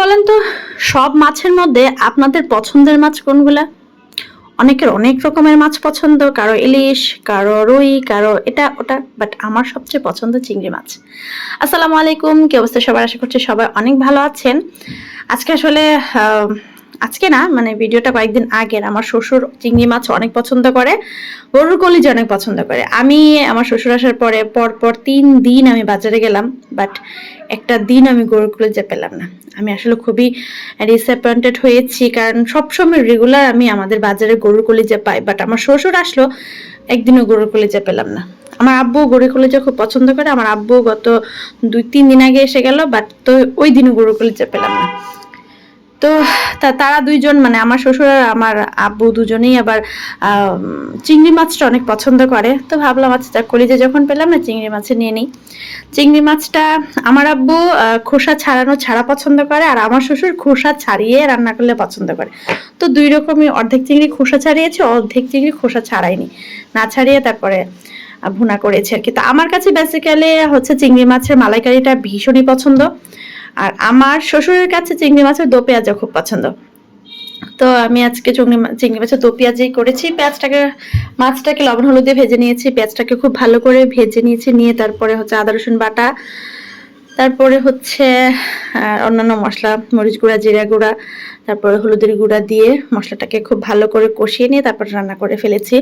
বলেন তো, সব মাছের মধ্যে আপনাদের পছন্দের মাছ কোনগুলা? অনেকের অনেক রকমের মাছ পছন্দ, কারও ইলিশ, কারও রুই, কারও এটা, ওটা বাট আমার সবচেয়ে পছন্দ চিংড়ি মাছ। আসসালামু আলাইকুম, কি অবস্থা সবার? আশা করছি সবাই অনেক ভালো আছেন। আজকে আসলে আজকে না মানে ভিডিওটা কয়েকদিন আগের আমার শ্বশুর চিংড়ি মাছ অনেক পছন্দ করে, গরুর কলিজ অনেক পছন্দ করে। আমি আমার শ্বশুর আসার পরে পর পর তিন দিন আমি বাজারে গেলাম বাট একটা দিন আমি গরুর কলিজা পেলাম না। আমি আসলে খুবই ডিসঅ্যাপয়েন্টেড হয়েছি, কারণ সবসময় রেগুলার আমি আমাদের বাজারে গরুর কলিজা পাই বাট আমার শ্বশুর আসলো, একদিনও গরুর কলিজা পেলাম না। আমার আব্বু গরুর কলিজা খুব পছন্দ করে, আমার আব্বু গত দুই, তিন দিন আগে এসে গেল বাট তো ওই দিনও গরুর কলিজা পেলাম না। তো তারা দুইজন মানে আমার শ্বশুর আর আমার আব্বু দুজনেই আবার চিংড়ি মাছটা অনেক পছন্দ করে। তো ভাবলাম আচ্ছা কলিজা যখন পেলাম, না, চিংড়ি মাছে নিয়ে নিই। চিংড়ি মাছটা আমার আব্বু খোসা ছাড়ানো ছাড়া পছন্দ করে, আর আমার শ্বশুর খোসা ছাড়িয়ে রান্না করলে পছন্দ করে। তো দুই রকমই, অর্ধেক চিংড়ি খোসা ছাড়িয়েছে, অর্ধেক চিংড়ি খোসা ছাড়াইনি না ছাড়িয়ে তারপরে ভুনা করেছে আর কি। তো আমার কাছে বেসিক্যালি হচ্ছে চিংড়ি মাছের মালাইকারিটা ভীষণই পছন্দ। আর আমার শ্বশুরের কাছে চিংড়ি মাছের দো পেঁয়াজও খুব পছন্দ। তো আমি আজকে চিংড়ি চিংড়ি মাছের দো পেঁয়াজই করেছি। পেঁয়াজটাকে, মাছটাকে লবণ হলুদ দিয়ে ভেজে নিয়েছি। পেঁয়াজটাকে খুব ভালো করে ভেজে নিয়েছি। নিয়ে তারপরে হচ্ছে আদা রসুন বাটা তারপরে হচ্ছে অন্যান্য মশলা, মরিচ গুঁড়া, জিরা গুঁড়া, তারপরে হলুদের গুঁড়া দিয়ে মশলাটাকে খুব ভালো করে কষিয়ে নিয়ে তারপর রান্না করে ফেলেছি।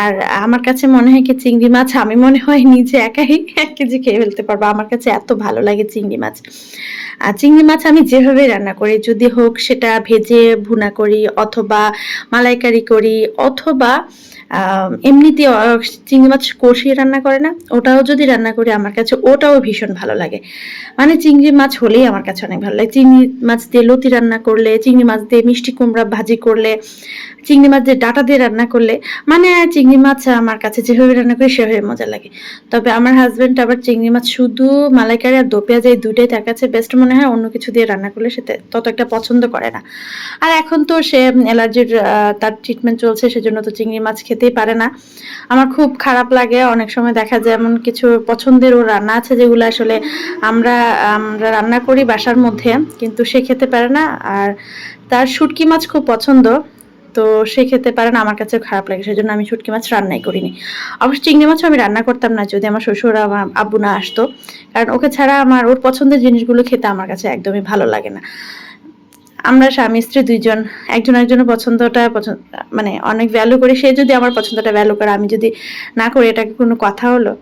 আর আমার কাছে মনে হয় কি, চিংড়ি মাছ, আমি মনে হয় নিজে একাই এক কেজি খেয়ে ফেলতে পারব। আমার কাছে এত ভালো লাগে চিংড়ি মাছ। আর চিংড়ি মাছ আমি যেভাবে রান্না করি, যদি হোক সেটা ভেজে ভুনা করি অথবা মালাইকারি করি অথবা এমনিতে চিংড়ি মাছ কষিয়ে রান্না করে না, ওটাও যদি রান্না করি, আমার কাছে ওটাও ভীষণ ভালো লাগে। মানে চিংড়ি মাছ হলেই আমার কাছে অনেক ভালো লাগে। চিংড়ি মাছ দিয়ে লতি রান্না করলে, চিংড়ি মাছ দিয়ে মিষ্টি কুমড়া ভাজি করলে চিংড়ি মাছ দিয়ে ডাটা দিয়ে রান্না করলে মানে চিংড়ি মাছ আমার কাছে যেভাবে রান্না করি সেভাবে মজা লাগে। তবে আমার হাজবেন্ড আবার চিংড়ি মাছ শুধু মালাইকারি আর দো পেঁয়াজ এই দুটোই তার কাছে বেস্ট মনে হয়, অন্য কিছু দিয়ে রান্না করলে সে তত একটা পছন্দ করে না। আর এখন তো সে অ্যালার্জির তার ট্রিটমেন্ট চলছে, সেজন্য তো চিংড়ি মাছ খেতেই পারে না। আমার খুব খারাপ লাগে, অনেক সময় দেখা যায় এমন কিছু পছন্দের ও রান্না আছে যেগুলো আসলে আমরা আমরা রান্না করি বাসার মধ্যে, কিন্তু সে খেতে পারে না। আর তার শুটকি মাছ খুব পছন্দ। তো সে খেতে পারে না আমার কাছে খারাপ লাগে, সেজন্য আমি শুটকি মাছ রান্নাই করিনি। অবশ্য চিংড়ি মাছও আমি রান্না করতাম না, যদি আমার শ্বশুর আমার আব্বু না আসতো। কারণ ওকে ছাড়া আমার, ওর পছন্দের জিনিসগুলো খেতে আমার কাছে একদমই ভালো লাগে না। আমরা স্বামী, স্ত্রী দুইজন, একজন একজনের পছন্দটা পছন্দ মানে অনেক ভ্যালু করি, সে যদি আমার পছন্দটা ভ্যালু করে, আমি যদি না করি এটা কি কোনো কথা হলো?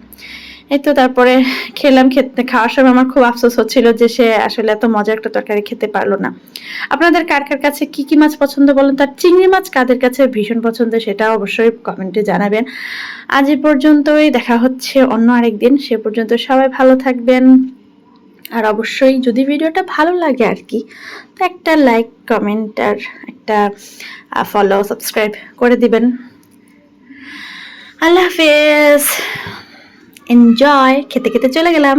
এই তো তারপরে খেলাম, খেতে, খাওয়ার সময় আমার খুব আফসোস হচ্ছিল যে সে আসলে এত মজার একটা তরকারি খেতে পারল না। আপনাদের কার কার কাছে কি কি মাছ পছন্দ বলেন? তার চিংড়ি মাছ কাদের কাছে ভীষণ পছন্দ সেটা অবশ্যই কমেন্টে জানাবেন। আজ এ পর্যন্তই, দেখা হচ্ছে অন্য আরেকদিন সে পর্যন্ত সবাই ভালো থাকবেন। আর অবশ্যই যদি ভিডিওটা ভালো লাগে আর কি, তো একটা লাইক, কমেন্ট আর একটা ফলো সাবস্ক্রাইব করে দিবেন। আল্লাহ হাফেজ। এনজয় খেতে খেতে চলে গেলাম।